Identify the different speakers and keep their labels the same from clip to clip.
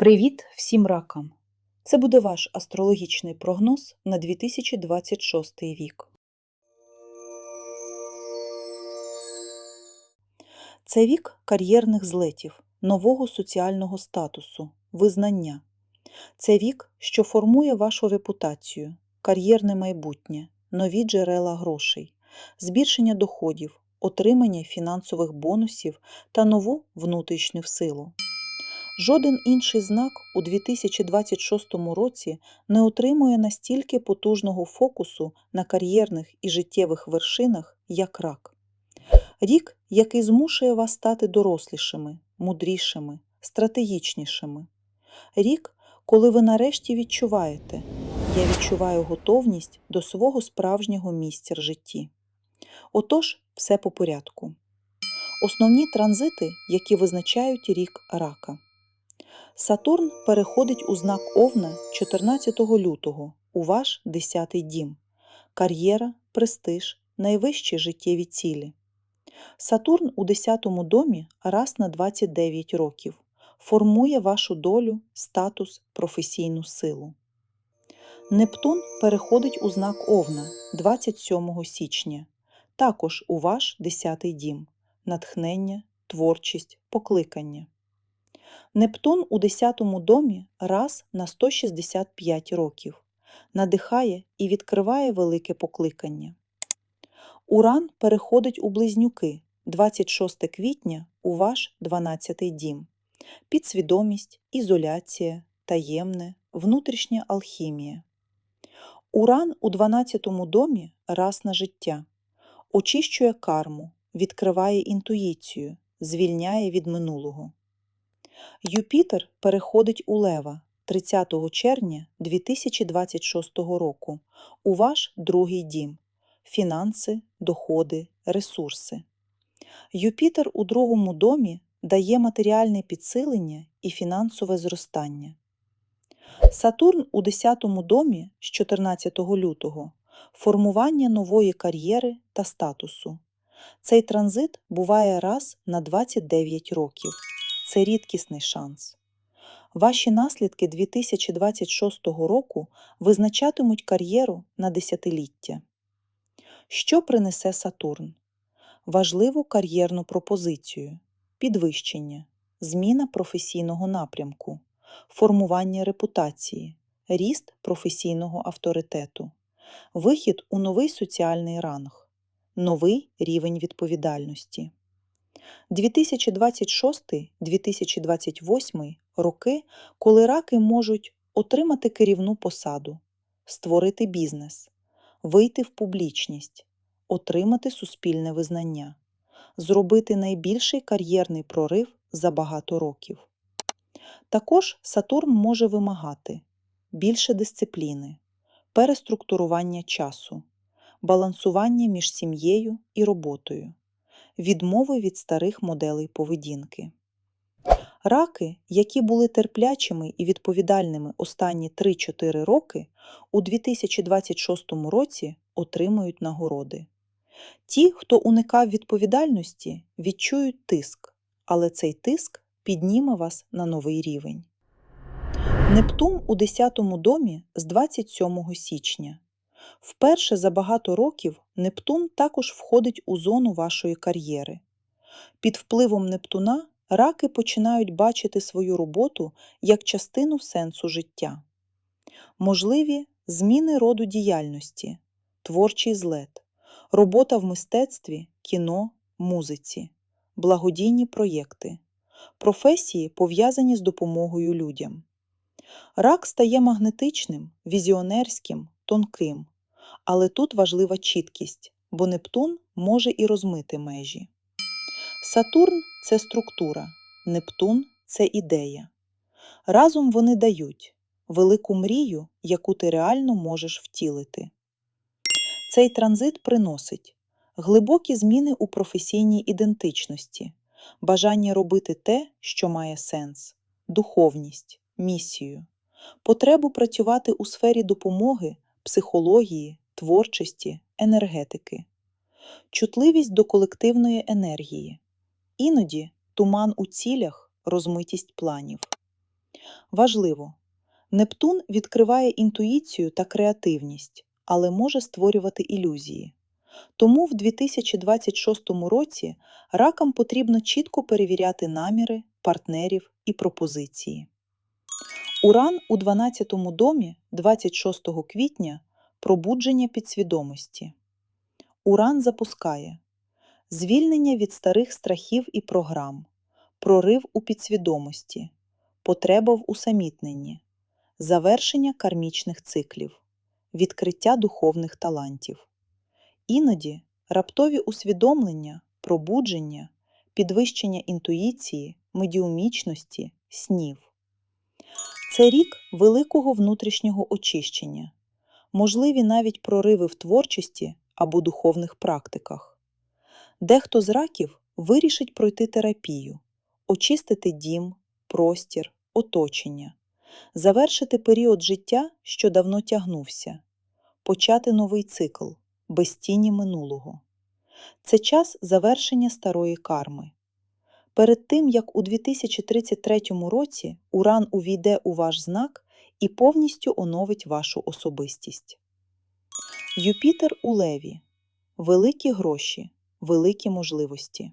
Speaker 1: Привіт всім ракам! Це буде ваш астрологічний прогноз на 2026 рік. Це вік кар'єрних злетів, нового соціального статусу, визнання. Це вік, що формує вашу репутацію, кар'єрне майбутнє, нові джерела грошей, збільшення доходів, отримання фінансових бонусів та нову внутрішню силу. Жоден інший знак у 2026 році не отримує настільки потужного фокусу на кар'єрних і життєвих вершинах, як рак. Рік, який змушує вас стати дорослішими, мудрішими, стратегічнішими. Рік, коли ви нарешті відчуваєте, я відчуваю готовність до свого справжнього місця в житті. Отож, все по порядку. Основні транзити, які визначають рік рака. Сатурн переходить у знак Овна 14 лютого у ваш 10-й дім. Кар'єра, престиж, найвищі життєві цілі. Сатурн у 10-му домі раз на 29 років. Формує вашу долю, статус, професійну силу. Нептун переходить у знак Овна 27 січня. Також у ваш 10-й дім. Натхнення, творчість, покликання. Нептун у 10-му домі раз на 165 років. Надихає і відкриває велике покликання. Уран переходить у близнюки 26 квітня у ваш 12-й дім. Підсвідомість, ізоляція, таємне, внутрішня алхімія. Уран у 12-му домі раз на життя. Очищує карму, відкриває інтуїцію, звільняє від минулого. Юпітер переходить у Лева 30 червня 2026 року у ваш другий дім фінанси, доходи, ресурси. Юпітер у другому домі дає матеріальне підсилення і фінансове зростання. Сатурн у 10 домі з 14 лютого формування нової кар'єри та статусу. Цей транзит буває раз на 29 років це рідкісний шанс. Ваші наслідки 2026 року визначатимуть кар'єру на десятиліття. Що принесе Сатурн? Важливу кар'єрну пропозицію, підвищення, зміна професійного напрямку, формування репутації, ріст професійного авторитету, вихід у новий соціальний ранг, новий рівень відповідальності. 2026-2028 роки, коли раки можуть отримати керівну посаду, створити бізнес, вийти в публічність, отримати суспільне визнання, зробити найбільший кар'єрний прорив за багато років. Також Сатурн може вимагати більше дисципліни, переструктурування часу, балансування між сім'єю і роботою відмови від старих моделей поведінки. Раки, які були терплячими і відповідальними останні 3-4 роки, у 2026 році отримують нагороди. Ті, хто уникав відповідальності, відчують тиск, але цей тиск підніме вас на новий рівень. Нептун у 10 домі з 27 січня. Вперше за багато років Нептун також входить у зону вашої кар'єри. Під впливом Нептуна раки починають бачити свою роботу як частину сенсу життя. Можливі зміни роду діяльності, творчий злет, робота в мистецтві, кіно, музиці, благодійні проєкти, професії, пов'язані з допомогою людям. Рак стає магнетичним, візіонерським, тонким, але тут важлива чіткість, бо Нептун може і розмити межі. Сатурн це структура, Нептун це ідея. Разом вони дають велику мрію, яку ти реально можеш втілити. Цей транзит приносить глибокі зміни у професійній ідентичності, бажання робити те, що має сенс, духовність, місію, потребу працювати у сфері допомоги, психології, творчості, енергетики, чутливість до колективної енергії, іноді туман у цілях, розмитість планів. Важливо! Нептун відкриває інтуїцію та креативність, але може створювати ілюзії. Тому в 2026 році ракам потрібно чітко перевіряти наміри, партнерів і пропозиції. Уран у 12 домі 26 квітня пробудження підсвідомості. Уран запускає звільнення від старих страхів і програм, прорив у підсвідомості, потреба в усамітненні, завершення кармічних циклів, відкриття духовних талантів. Іноді раптові усвідомлення, пробудження, підвищення інтуїції, медіумічності, снів. Це рік великого внутрішнього очищення, можливі навіть прориви в творчості або духовних практиках. Дехто з раків вирішить пройти терапію, очистити дім, простір, оточення, завершити період життя, що давно тягнувся, почати новий цикл без тіні минулого. Це час завершення старої карми. Перед тим, як у 2033 році Уран увійде у ваш знак і повністю оновить вашу особистість. Юпітер у Леві. Великі гроші, великі можливості.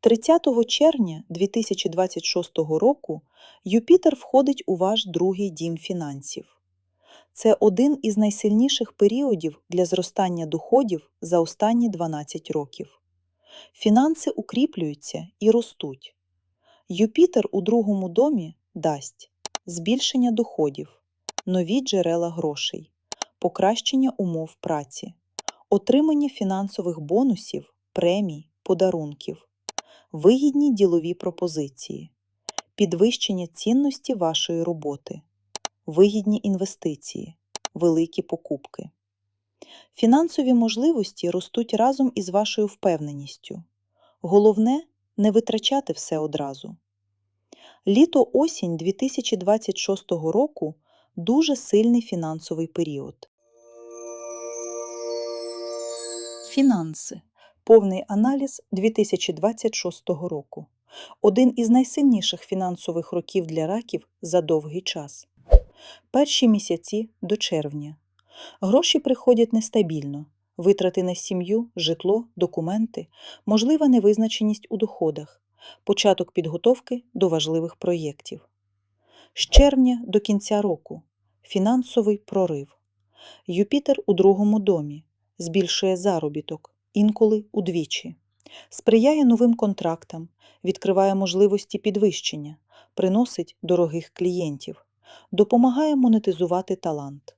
Speaker 1: 30 червня 2026 року Юпітер входить у ваш другий дім фінансів. Це один із найсильніших періодів для зростання доходів за останні 12 років. Фінанси укріплюються і ростуть. Юпітер у другому домі дасть збільшення доходів, нові джерела грошей, покращення умов праці, отримання фінансових бонусів, премій, подарунків, вигідні ділові пропозиції, підвищення цінності вашої роботи, вигідні інвестиції, великі покупки. Фінансові можливості ростуть разом із вашою впевненістю. Головне не витрачати все одразу. Літо осінь 2026 року дуже сильний фінансовий період. Фінанси. Повний аналіз 2026 року. Один із найсильніших фінансових років для раків за довгий час. Перші місяці до червня. Гроші приходять нестабільно. Витрати на сім'ю, житло, документи, можлива невизначеність у доходах, початок підготовки до важливих проєктів. З червня до кінця року фінансовий прорив. Юпітер у другому домі збільшує заробіток, інколи удвічі, сприяє новим контрактам, відкриває можливості підвищення, приносить дорогих клієнтів, допомагає монетизувати талант.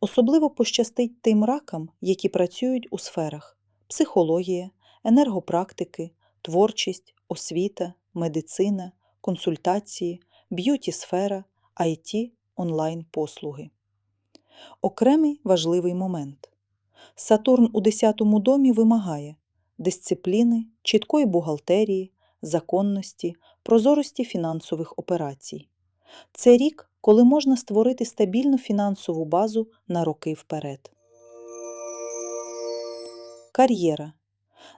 Speaker 1: Особливо пощастить тим ракам, які працюють у сферах психологія, енергопрактики, творчість, освіта, медицина, консультації, б'юті-сфера, IT, онлайн-послуги. Окремий важливий момент. Сатурн у 10 домі вимагає дисципліни, чіткої бухгалтерії, законності, прозорості фінансових операцій. Це рік, коли можна створити стабільну фінансову базу на роки вперед. Кар'єра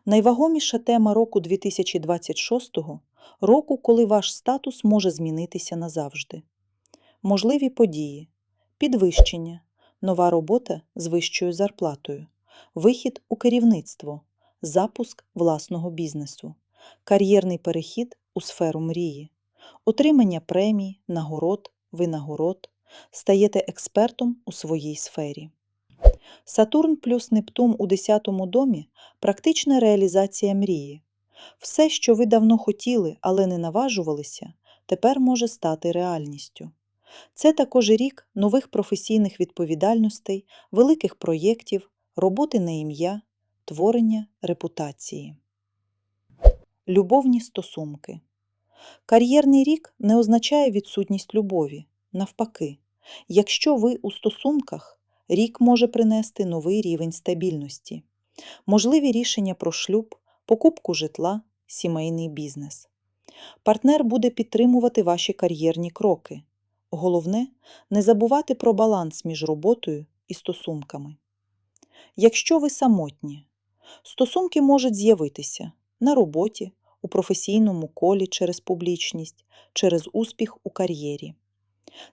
Speaker 1: найвагоміша тема року 2026-го року, коли ваш статус може змінитися назавжди. Можливі події, підвищення, нова робота з вищою зарплатою, вихід у керівництво, запуск власного бізнесу, кар'єрний перехід у сферу мрії, отримання премій, нагород, винагород, стаєте експертом у своїй сфері. Сатурн плюс Нептун у 10 домі практична реалізація мрії. Все, що ви давно хотіли, але не наважувалися, тепер може стати реальністю. Це також рік нових професійних відповідальностей, великих проєктів, роботи на ім'я, творення репутації. Любовні стосунки. Кар'єрний рік не означає відсутність любові. Навпаки, якщо ви у стосунках, рік може принести новий рівень стабільності, можливі рішення про шлюб, покупку житла, сімейний бізнес. Партнер буде підтримувати ваші кар'єрні кроки. Головне не забувати про баланс між роботою і стосунками. Якщо ви самотні, стосунки можуть з'явитися на роботі, у професійному колі через публічність, через успіх у кар'єрі.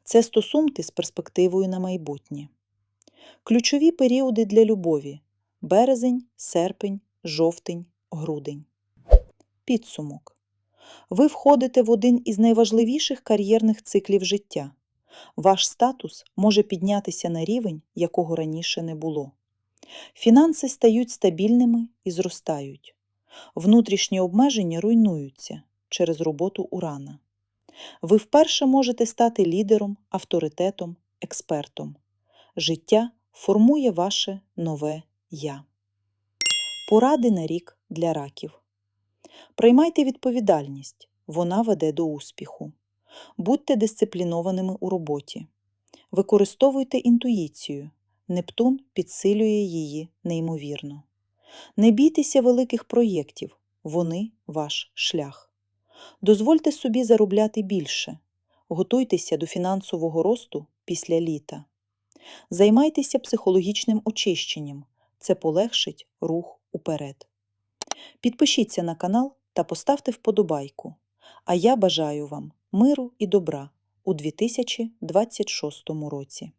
Speaker 1: Це стосунки з перспективою на майбутнє. Ключові періоди для любові березень, серпень, жовтень, грудень. Підсумок. Ви входите в один із найважливіших кар'єрних циклів життя. Ваш статус може піднятися на рівень, якого раніше не було. Фінанси стають стабільними і зростають. Внутрішні обмеження руйнуються через роботу урана. Ви вперше можете стати лідером, авторитетом, експертом. Життя формує ваше нове я. Поради на рік для раків. Приймайте відповідальність, вона веде до успіху. Будьте дисциплінованими у роботі. Використовуйте інтуїцію. Нептун підсилює її неймовірно. Не бійтеся великих проєктів, вони ваш шлях. Дозвольте собі заробляти більше. Готуйтеся до фінансового росту після літа. Займайтеся психологічним очищенням. Це полегшить рух уперед. Підпишіться на канал та поставте вподобайку. А я бажаю вам миру і добра у 2026 році.